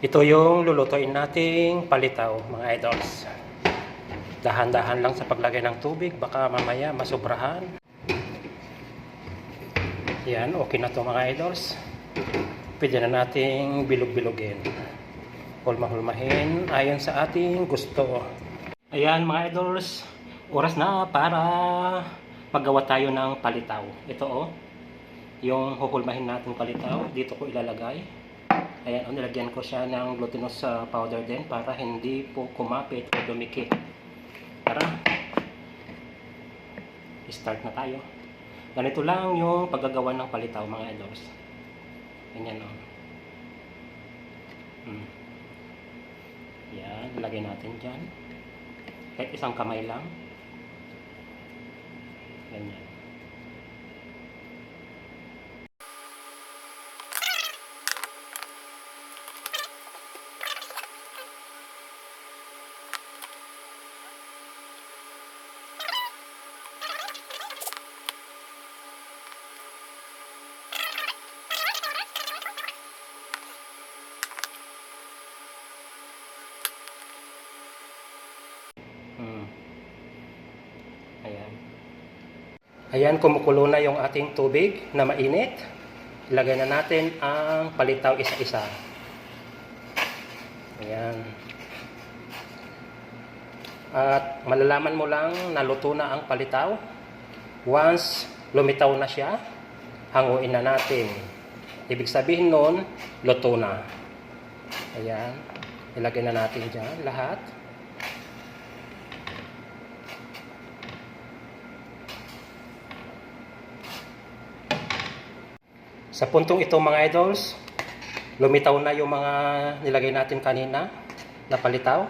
Ito yung lulutuin nating palitaw, mga idols. Dahan-dahan lang sa paglagay ng tubig, baka mamaya masubrahan. Yan, okay na to mga idols. Pwede na nating bilog-bilogin. Hulma-hulmahin ayon sa ating gusto. Ayan mga idols, oras na para maggawa tayo ng palitaw. Ito oh, yung huhulmahin natin palitaw, dito ko ilalagay. Ayan, oh, nilagyan ko siya ng glutinous uh, powder din para hindi po kumapit o dumikit. Tara, start na tayo. Ganito lang yung paggagawa ng palitaw mga idols. Ganyan oh. Hmm. Yan, lagay natin dyan. Kahit isang kamay lang. Ganyan. Hmm. Ayan. Ayan, kumukulo na yung ating tubig na mainit. Ilagay na natin ang palitaw isa-isa. Ayan. At malalaman mo lang na luto na ang palitaw. Once lumitaw na siya, hanguin na natin. Ibig sabihin nun, luto na. Ayan. Ilagay na natin dyan lahat. Sa puntong ito mga idols, lumitaw na yung mga nilagay natin kanina na palitaw.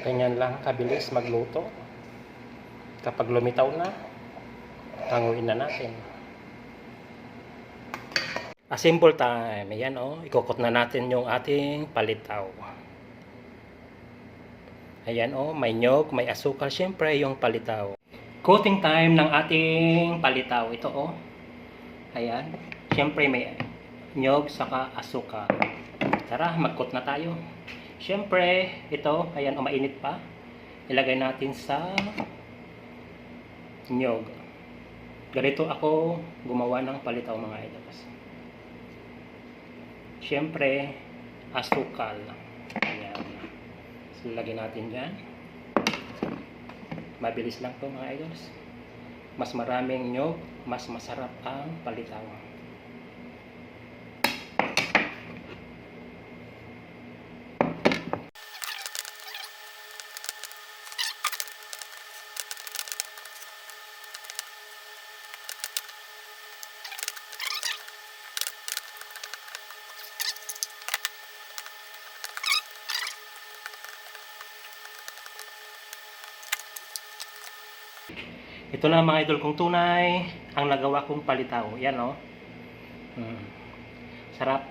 Ganyan lang kabilis magluto. Kapag lumitaw na, tanguin na natin. Assemble time. Ayan o, oh, ikukot na natin yung ating palitaw. Ayan oh, may nyog, may asukal. Siyempre, yung palitaw. Coating time ng ating palitaw. Ito. Oh. Ayan. Siyempre, may nyog, saka asukal. Tara, mag-coat na tayo. Siyempre, ito, ayan, o, mainit pa. Ilagay natin sa nyog. Ganito ako gumawa ng palitaw mga idols. Siyempre, asukal. Ayan. So, lagyan natin dyan. Mabilis lang to mga idols. Mas maraming nyog, mas masarap ang palitaw. Ito na mga idol kong tunay ang nagawa kong palitaw. Yan o. Oh. Mm. Sarap.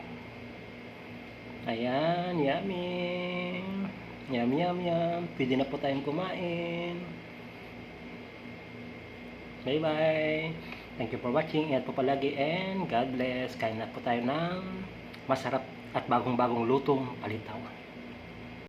Ayan, yummy. Yum, yum, yum. Pwede na po tayong kumain. Bye-bye. Thank you for watching. Ingat po palagi and God bless. Kain na po tayo ng masarap at bagong-bagong lutong palitaw.